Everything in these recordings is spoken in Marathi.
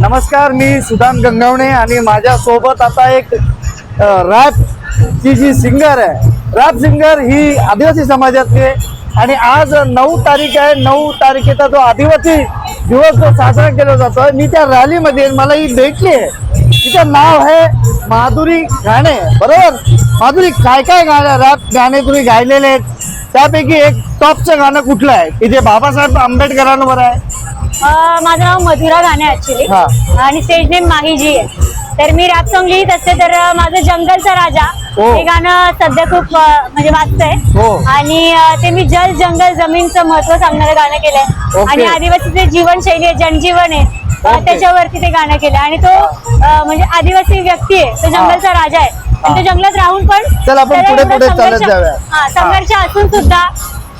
नमस्कार मी सुदाम गंगावणे आणि माझ्यासोबत आता एक रॅपची जी सिंगर आहे. रॅप सिंगर ही आदिवासी समाजातली आहे आणि आज नऊ तारीख आहे. नऊ तारखेचा जो आदिवासी दिवस जो साजरा केला जातो मी त्या रॅलीमध्ये मला ही भेटली आहे. तिचं नाव आहे माधुरी गाणे बरोबर? माधुरी काय काय गाणं रॅप गाणे तुम्ही गायलेले आहेत? त्यापैकी एक टॉपचं गाणं कुठलं आहे? की जे बाबासाहेब आंबेडकरांवर आहे. माझं नाव मधुरा गाणे ऍक्च्युली हा. आणि स्टेज नेम माहीजी आहे तर मी रॅप सॉंग लिहित असते तर अं, माझं जंगलचा राजा हो. हे गाणं सध्या खूप अं, म्हणजे वाचतंय हो. आणि अं, ते मी जल जंगल जमीनचं महत्त्व सांगणारं गाणं केलंय ओके. आणि आदिवासीचे जीवनशैली आहे जनजीवन आहे अं, ओके. त्याच्यावरती ते गाणं केलं आणि तो अं, म्हणजे आदिवासी व्यक्ती आहे तो जंगलचा राजा आहे आणि तो जंगलात राहून पण चल आपण त्याला पुढे- एवढा पुढे चालत संघर्ष- जाऊया. हा संघर्ष असून सुद्धा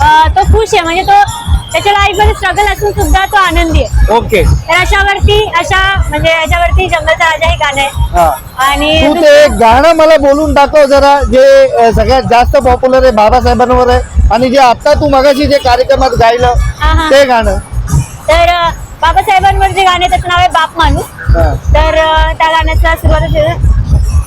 अं, तो खुश आहे म्हणजे तो त्याच्या लाईफमध्ये स्ट्रगल असून सुद्धा तो आनंदी आहे. ओके तर अशावरती अशा म्हणजे याच्यावरती जंगलचा राजा हे गाणं आहे. हा. आणि तू गाणं मला बोलून दाखव जरा जे अ, सगळ्यात जास्त पॉप्युलर आहे बाबासाहेबांवर आहे. आणि जे आता तू मगाशी जे कार्यक्रमात गायलं हा, हा. ते गाणं. तर अं, बाबासाहेबांवर जे गाणं आहे त्याचं नाव आहे बाप माणूस. हा. तर अं, त्या गाण्याचा सुरुवात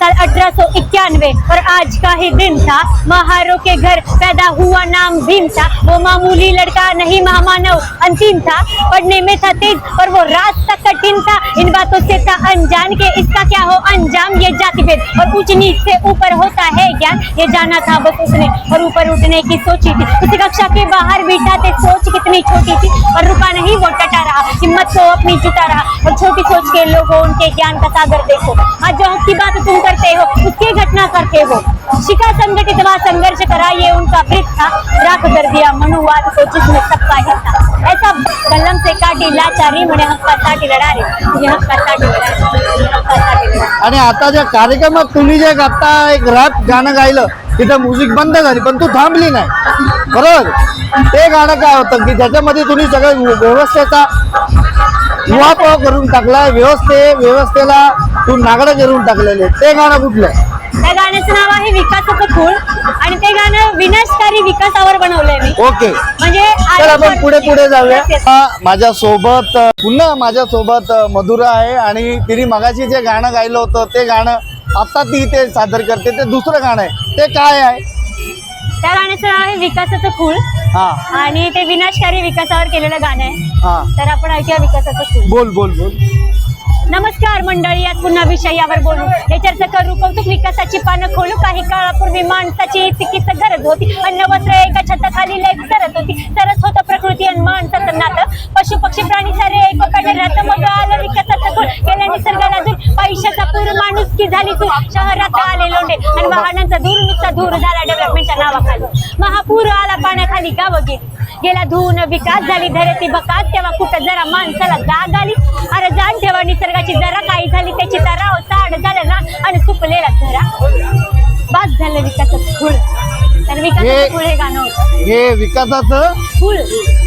साल अठारह सौ इक्यानवे और आज का ही दिन था। महारो के घर पैदा हुआ नाम भीम था। वो मामूली लड़का नहीं, महामानव अंतिम था। पढ़ने में था तेज पर वो रास्ता कठिन था। इन बातों से था अनजान के इसका क्या हो? अंजाम, ये जाति भेद और ऊंच नीच से ऊपर होता है ज्ञान। ये जाना था बस उसने और ऊपर उठने की सोची थी। उस कक्षा के बाहर बैठा थे सोच कितनी छोटी थी। और रुका नहीं, वो टटा रहा। हिम्मत को अपनी जुटा रहा। और छोटी सोच के लोगों, उनके ज्ञान का सागर देखो। आज जो हक की बात तुम करते हो उसकी घटना करते हो. शिका संगठित व संघर्ष करा ये उनका वृत्त था. राख कर दिया मनुवाद को जिसमें सबका हित था. ऐसा कलम से काटी लाचारी म्हणे हक्कासाठी लढा रे. तुझे हक्कासाठी लढा रे, तुझे हक्कासाठी लढा आणि आता ज्या कार्यक्रमात तुम्ही जे आता एक रॅप गाणं गायलं तिथं म्युझिक बंद झाली पण तू थांबली नाही. बरोबर? ते गाणं काय होतं की त्याच्यामध्ये तुम्ही सगळं व्यवस्थेचा युवापाव करून टाकलाय व्यवस्थे व्यवस्थेला तू नागडं करून टाकलेले. ते गाणं कुठलं? आहे? त्या गाण्याचं नाव आहे विकासाचं खूळ आणि ते गाणं विनाशकारी विकासावर बनवलंय मी. ओके. म्हणजे तर आपण पुढे पुढे जाऊया. Yes, yes. माझ्या सोबत पुन्हा माझ्या सोबत मधुरा आहे आणि तिने मगाशी जे गाणं गायलं होतं ते गाणं आता ती ते सादर करते. ते दुसरं गाणं आहे. ते काय आहे? त्या गाण्याचं नाव आहे विकासाचं हा आणि ते विनाशकारी विकासावर केलेलं गाणं आहे. तर आपण ऐकूया विकासाचं बोल बोल बोल. नमस्कार मंडळी आज पुन्हा विषयावर बोलू. हे चर्चा करू. कौतुक विकासाची पानं खोलू. काही काळापूर्वी माणसाची चिकित्सा गरज होती. अन्न वस्त्र एका छताखाली लेख सरत होती. सरस होतं प्रकृती आणि माणसाचं नातं. पशु पक्षी प्राणी सारे एकमेकांना राहतं. मग आलं विकासाचं खोल गेल्या निसर्गाला दूर पैशाचा पूर माणूस की झाली तू. शहरात आले लोंडे. आणि वाहनांचा धूर नुसता धूर झाला डेव्हलपमेंटच्या नावाखाली. महापूर आला पाण्याखाली गाव गेली. गेला धुवून विकास झाली धरती बकास. तेव्हा कुठं जरा माणसाला जाग आली. अरे जाण ठेवा निसर्गाची जरा काही झाली त्याची जरा ताड झालं ना. आणि सुकलेला धरा बाद झालं विकासाचं तर विकासाचं हे- फुल हे गाणं होतं. हे विकासाचं फुल.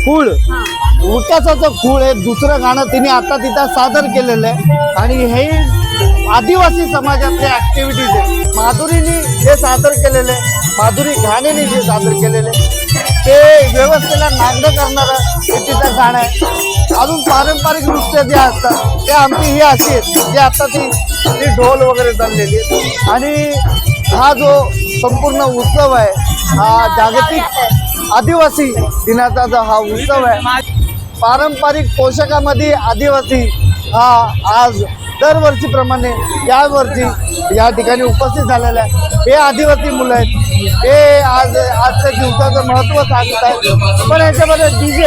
फूळ हा. विकासाचं फूळ हे दुसरं गाणं तिने आता तिथं सादर केलेलं आहे. आणि हे आदिवासी समाजातले ऍक्टिव्हिटीज आहे माधुरीने जे सादर केलेले आहे माधुरी घाणेने जे सादर केलेले आहे, ते व्यवस्थेला नागडं करणारं हे तिचं गाणं आहे. अजून पारंपरिक नृत्य जे असतात ते आमची ही अशी आहेत जे आता ती ती ढोल वगैरे चाललेली आहेत. आणि हा जो संपूर्ण उत्सव आहे हा जागतिक आदिवासी दिनाचा जो हा उत्सव आहे पारंपरिक पोशाखामध्ये आदिवासी हा आज दरवर्षीप्रमाणे यावर्षी या ठिकाणी उपस्थित झालेला आहे. हे आदिवासी मुलं आहेत. हे आज आजच्या दिवसाचं महत्त्व सांगत आहेत. पण याच्यामध्ये डी जे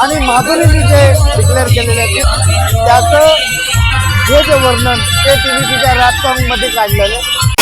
आणि माधुरीने जे डिक्लेअर केलेले आहेत. त्याचं हे जे वर्णन ते तिने तिच्या रॅप काढलेलं आहे.